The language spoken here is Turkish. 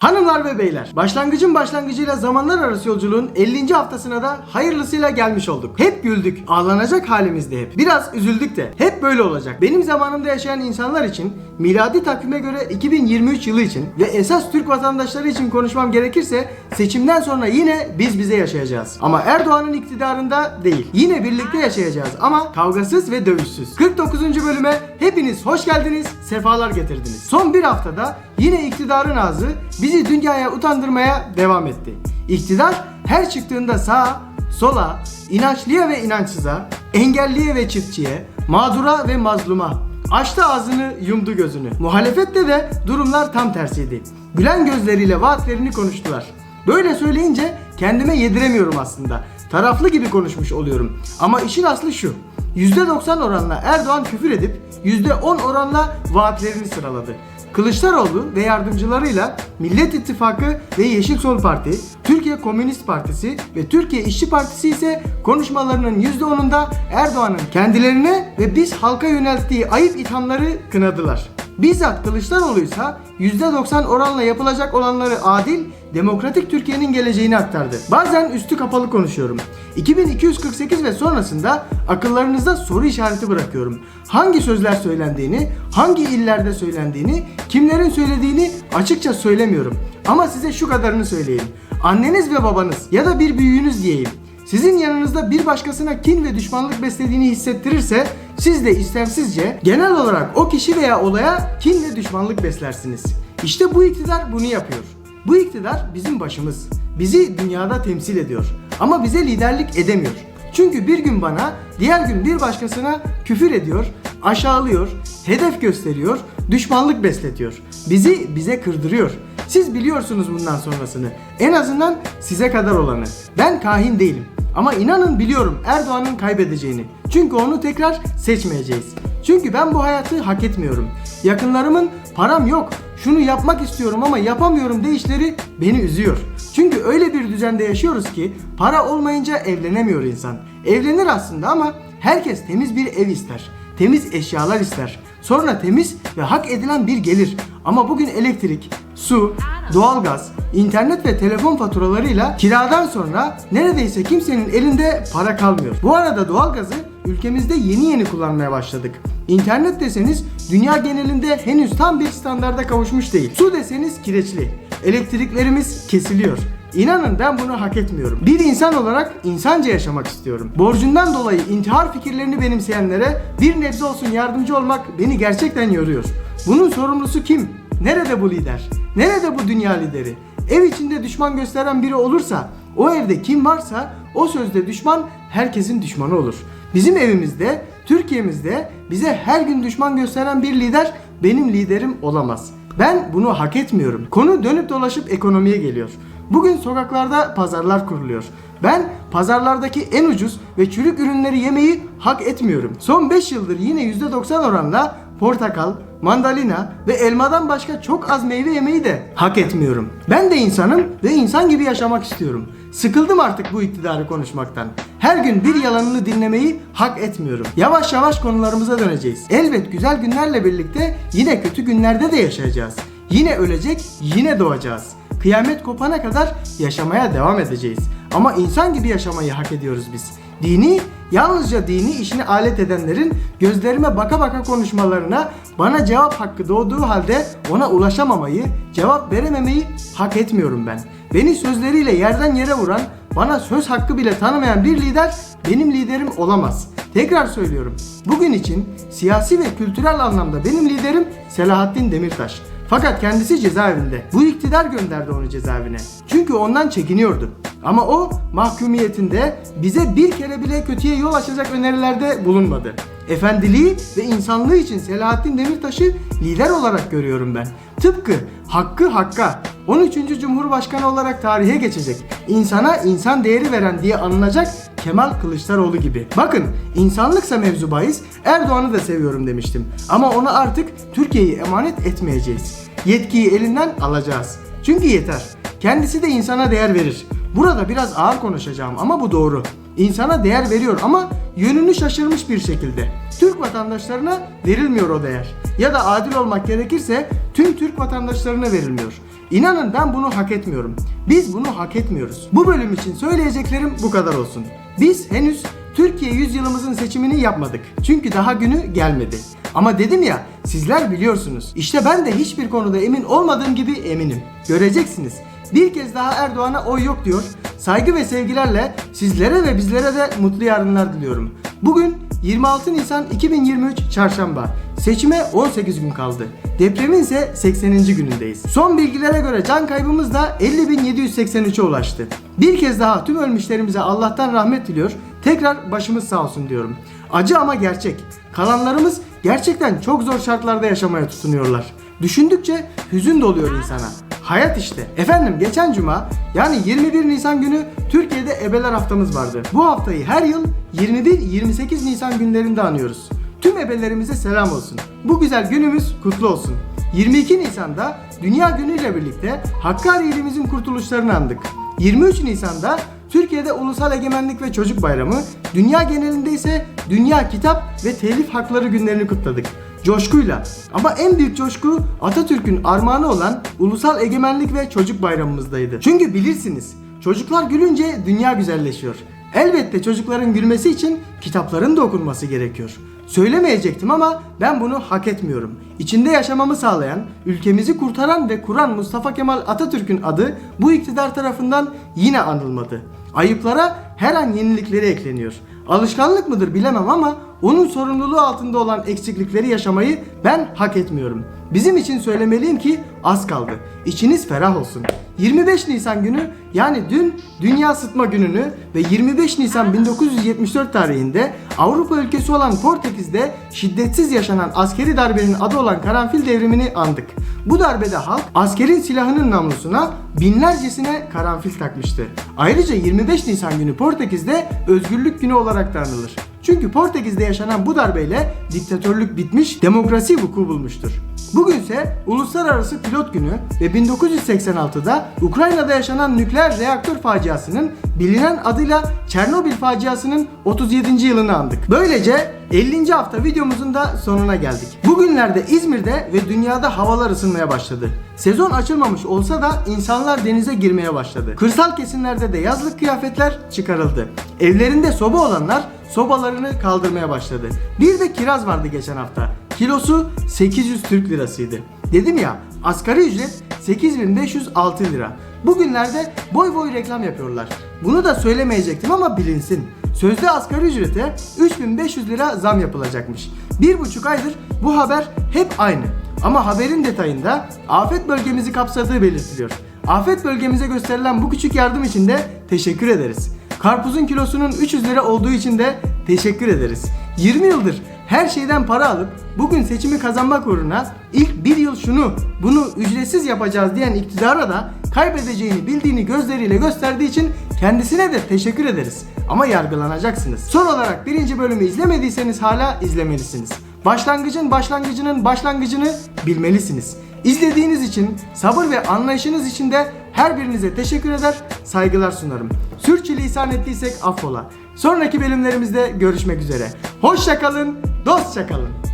Hanımlar ve beyler, başlangıcın başlangıcıyla zamanlar arası yolculuğun 50. haftasına da hayırlısıyla gelmiş olduk. Hep güldük, ağlanacak halimizde hep. Biraz üzüldük de, hep böyle olacak. Benim zamanımda yaşayan insanlar için, miladi takvime göre 2023 yılı için ve esas Türk vatandaşları için konuşmam gerekirse, seçimden sonra yine biz bize yaşayacağız. Ama Erdoğan'ın iktidarında değil. Yine birlikte yaşayacağız ama kavgasız ve dövüşsüz. 49. bölüme hepiniz hoş geldiniz, sefalar getirdiniz. Son bir haftada yine iktidarın ağzı bizi dünyaya utandırmaya devam etti. İktidar her çıktığında sağa, sola, inançlıya ve inançsıza, engelliye ve çiftçiye, mağdura ve mazluma açtı ağzını yumdu gözünü. Muhalefette de durumlar tam tersiydi. Gülen gözleriyle vaatlerini konuştular. Böyle söyleyince kendime yediremiyorum aslında. Taraflı gibi konuşmuş oluyorum. Ama işin aslı şu. %90 oranla Erdoğan küfür edip %10 oranla vaatlerini sıraladı. Kılıçdaroğlu ve yardımcılarıyla Millet İttifakı ve Yeşil Sol Parti, Türkiye Komünist Partisi ve Türkiye İşçi Partisi ise konuşmalarının %10'unda Erdoğan'ın kendilerine ve biz halka yönelttiği ayıp ithamları kınadılar. Bizzat Kılıçdaroğlu ise %90 oranla yapılacak olanları adil, demokratik Türkiye'nin geleceğini aktardı. Bazen üstü kapalı konuşuyorum. 2248 ve sonrasında akıllarınızda soru işareti bırakıyorum. Hangi sözler söylendiğini, hangi illerde söylendiğini, kimlerin söylediğini açıkça söylemiyorum. Ama size şu kadarını söyleyeyim. Anneniz ve babanız ya da bir büyüğünüz diyeyim. Sizin yanınızda bir başkasına kin ve düşmanlık beslediğini hissettirirse siz de istemsizce genel olarak o kişi veya olaya kin ve düşmanlık beslersiniz. İşte bu iktidar bunu yapıyor. Bu iktidar bizim başımız. Bizi dünyada temsil ediyor. Ama bize liderlik edemiyor. Çünkü bir gün bana, diğer gün bir başkasına küfür ediyor, aşağılıyor, hedef gösteriyor, düşmanlık besletiyor. Bizi bize kırdırıyor. Siz biliyorsunuz bundan sonrasını. En azından size kadar olanı. Ben kahin değilim. Ama inanın biliyorum Erdoğan'ın kaybedeceğini. Çünkü onu tekrar seçmeyeceğiz. Çünkü ben bu hayatı hak etmiyorum. Yakınlarımın param yok, şunu yapmak istiyorum ama yapamıyorum deyişleri beni üzüyor. Çünkü öyle bir düzende yaşıyoruz ki para olmayınca evlenemiyor insan. Evlenir aslında ama herkes temiz bir ev ister. Temiz eşyalar ister. Sonra temiz ve hak edilen bir gelir. Ama bugün elektrik, su, doğalgaz, internet ve telefon faturalarıyla kiradan sonra neredeyse kimsenin elinde para kalmıyor. Bu arada doğalgazı ülkemizde yeni yeni kullanmaya başladık. İnternet deseniz dünya genelinde henüz tam bir standarda kavuşmuş değil. Su deseniz kireçli. Elektriklerimiz kesiliyor. İnanın ben bunu hak etmiyorum. Bir insan olarak insanca yaşamak istiyorum. Borcundan dolayı intihar fikirlerini benimseyenlere bir nebze olsun yardımcı olmak beni gerçekten yoruyor. Bunun sorumlusu kim? Nerede bu lider? Nerede bu dünya lideri? Ev içinde düşman gösteren biri olursa, o evde kim varsa o sözde düşman herkesin düşmanı olur. Bizim evimizde, Türkiye'mizde bize her gün düşman gösteren bir lider benim liderim olamaz. Ben bunu hak etmiyorum. Konu dönüp dolaşıp ekonomiye geliyor. Bugün sokaklarda pazarlar kuruluyor. Ben pazarlardaki en ucuz ve çürük ürünleri yemeyi hak etmiyorum. Son 5 yıldır yine %90 oranla portakal, mandalina ve elmadan başka çok az meyve yemeyi de hak etmiyorum. Ben de insanım ve insan gibi yaşamak istiyorum. Sıkıldım artık bu iktidarı konuşmaktan. Her gün bir yalanını dinlemeyi hak etmiyorum. Yavaş yavaş konularımıza döneceğiz. Elbet güzel günlerle birlikte yine kötü günlerde de yaşayacağız. Yine ölecek, yine doğacağız. Kıyamet kopana kadar yaşamaya devam edeceğiz. Ama insan gibi yaşamayı hak ediyoruz biz. Dini, yalnızca dini işine alet edenlerin gözlerime baka baka konuşmalarına bana cevap hakkı doğduğu halde ona ulaşamamayı, cevap verememeyi hak etmiyorum ben. Beni sözleriyle yerden yere vuran, bana söz hakkı bile tanımayan bir lider benim liderim olamaz. Tekrar söylüyorum. Bugün için siyasi ve kültürel anlamda benim liderim Selahattin Demirtaş. Fakat kendisi cezaevinde. Bu iktidar gönderdi onu cezaevine. Çünkü ondan çekiniyordu. Ama o mahkumiyetinde bize bir kere bile kötüye yol açacak önerilerde bulunmadı. Efendiliği ve insanlığı için Selahattin Demirtaş'ı lider olarak görüyorum ben. Tıpkı Hakkı Hakk'a 13. Cumhurbaşkanı olarak tarihe geçecek, insana insan değeri veren diye anılacak Kemal Kılıçdaroğlu gibi. Bakın insanlıksa mevzu bahis Erdoğan'ı da seviyorum demiştim. Ama ona artık Türkiye'yi emanet etmeyeceğiz. Yetkiyi elinden alacağız. Çünkü yeter. Kendisi de insana değer verir. Burada biraz ağır konuşacağım ama bu doğru. İnsana değer veriyor ama yönünü şaşırmış bir şekilde. Türk vatandaşlarına verilmiyor o değer. Ya da adil olmak gerekirse tüm Türk vatandaşlarına verilmiyor. İnanın ben bunu hak etmiyorum. Biz bunu hak etmiyoruz. Bu bölüm için söyleyeceklerim bu kadar olsun. Biz henüz Türkiye yüzyılımızın seçimini yapmadık. Çünkü daha günü gelmedi. Ama dedim ya sizler biliyorsunuz. İşte ben de hiçbir konuda emin olmadığım gibi eminim. Göreceksiniz. Bir kez daha Erdoğan'a oy yok diyor. Saygı ve sevgilerle sizlere ve bizlere de mutlu yarınlar diliyorum. Bugün 26 Nisan 2023 Çarşamba. Seçime 18 gün kaldı. Depremin ise 80. günündeyiz. Son bilgilere göre can kaybımız da 50.783'e ulaştı. Bir kez daha tüm ölmüşlerimize Allah'tan rahmet diliyor. Tekrar başımız sağ olsun diyorum. Acı ama gerçek. Kalanlarımız gerçekten çok zor şartlarda yaşamaya tutunuyorlar. Düşündükçe hüzün doluyor insana. Hayat işte. Efendim geçen cuma yani 21 Nisan günü Türkiye'de ebeler haftamız vardı. Bu haftayı her yıl 21-28 Nisan günlerinde anıyoruz. Tüm ebelerimize selam olsun. Bu güzel günümüz kutlu olsun. 22 Nisan'da Dünya Günü ile birlikte Hakkari ilimizin kurtuluşlarını andık. 23 Nisan'da Türkiye'de Ulusal Egemenlik ve Çocuk Bayramı, dünya genelinde ise Dünya Kitap ve Telif Hakları günlerini kutladık. Coşkuyla. Ama en büyük coşku Atatürk'ün armağanı olan Ulusal Egemenlik ve Çocuk Bayramımızdaydı. Çünkü bilirsiniz, çocuklar gülünce dünya güzelleşiyor. Elbette çocukların gülmesi için kitapların da okunması gerekiyor. Söylemeyecektim ama ben bunu hak etmiyorum. İçinde yaşamamı sağlayan, ülkemizi kurtaran ve kuran Mustafa Kemal Atatürk'ün adı bu iktidar tarafından yine anılmadı. Ayıplara her an yenilikleri ekleniyor. Alışkanlık mıdır bilemem ama onun sorumluluğu altında olan eksiklikleri yaşamayı ben hak etmiyorum. Bizim için söylemeliyim ki az kaldı. İçiniz ferah olsun. 25 Nisan günü yani dün Dünya Sıtma Günü'nü ve 25 Nisan 1974 tarihinde Avrupa ülkesi olan Portekiz'de şiddetsiz yaşanan askeri darbenin adı olan Karanfil devrimini andık. Bu darbede halk askerin silahının namlusuna binlercesine karanfil takmıştı. Ayrıca 25 Nisan günü Portekiz'de Özgürlük Günü olarak da anılır. Çünkü Portekiz'de yaşanan bu darbeyle diktatörlük bitmiş, demokrasi vuku bulmuştur. Bugünse Uluslararası Pilot Günü ve 1986'da Ukrayna'da yaşanan nükleer reaktör faciasının bilinen adıyla Çernobil faciasının 37. yılını andık. Böylece 50. hafta videomuzun da sonuna geldik. Bugünlerde İzmir'de ve dünyada havalar ısınmaya başladı. Sezon açılmamış olsa da insanlar denize girmeye başladı. Kırsal kesimlerde de yazlık kıyafetler çıkarıldı. Evlerinde soba olanlar sobalarını kaldırmaya başladı. Bir de kiraz vardı geçen hafta. Kilosu 800 Türk lirasıydı. Dedim ya asgari ücret 8506 lira. Bugünlerde boy boy reklam yapıyorlar. Bunu da söylemeyecektim ama bilinsin. Sözde asgari ücrete 3500 lira zam yapılacakmış. Bir buçuk aydır bu haber hep aynı. Ama haberin detayında afet bölgemizi kapsadığı belirtiliyor. Afet bölgemize gösterilen bu küçük yardım için de teşekkür ederiz. Karpuzun kilosunun 300 lira olduğu için de teşekkür ederiz. 20 yıldır her şeyden para alıp bugün seçimi kazanmak uğruna ilk bir yıl şunu bunu ücretsiz yapacağız diyen iktidara da kaybedeceğini bildiğini gözleriyle gösterdiği için kendisine de teşekkür ederiz. Ama yargılanacaksınız. Son olarak birinci bölümü izlemediyseniz hala izlemelisiniz. Başlangıcın başlangıcının başlangıcını bilmelisiniz. İzlediğiniz için, sabır ve anlayışınız için de her birinize teşekkür eder, saygılar sunarım. Sürçülisan ettiysek affola. Sonraki bölümlerimizde görüşmek üzere. Hoşça kalın, dostça kalın.